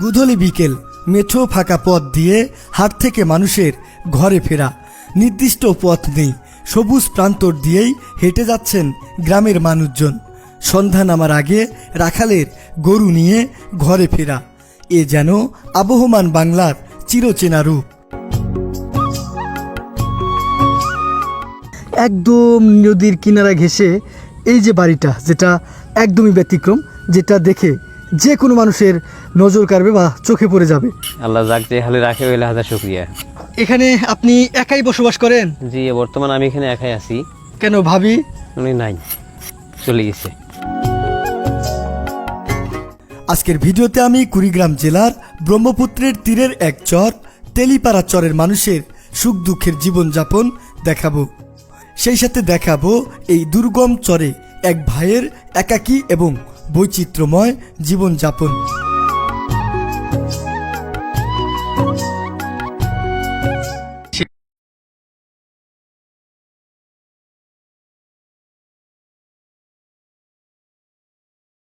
গুধলি বিকেল, মেঠো ফাঁকা পথ দিয়ে হাট থেকে মানুষের ঘরে ফেরা। নির্দিষ্ট পথ নেই, সবুজ প্রান্তর দিয়েই হেঁটে যাচ্ছেন গ্রামের মানুষজন। সন্ধ্যা নামার আগে রাখালের গরু নিয়ে ঘরে ফেরা। এ যেন আবহমান বাংলার চিরচেনা রূপ। একদম নদীর কিনারা ঘেসে এই যে বাড়িটা, যেটা একদমই ব্যতিক্রম, যেটা দেখে যে কোনো মানুষের নজর কাড়বে বা চোখে পড়ে যাবে। আল্লাহ যাক যে হালে রাখে ওইলে হাজার শুক্রিয়া। এখানে আপনি একাই বসবাস করেন? জি বর্তমান আমি এখানে একাই আছি। কেন ভাবি? উনি নাই চলে গেছে। আজকের ভিডিওতে আমি কুড়িগ্রাম জেলার ব্রহ্মপুত্রের তীরের এক চর তেলিপাড়া চরের মানুষের সুখ দুঃখের জীবনযাপন দেখাবো। সেই সাথে দেখাবো এই দুর্গম চরে এক ভাইয়ের একাকী এবং বৈচিত্র্যময় জীবনযাপন।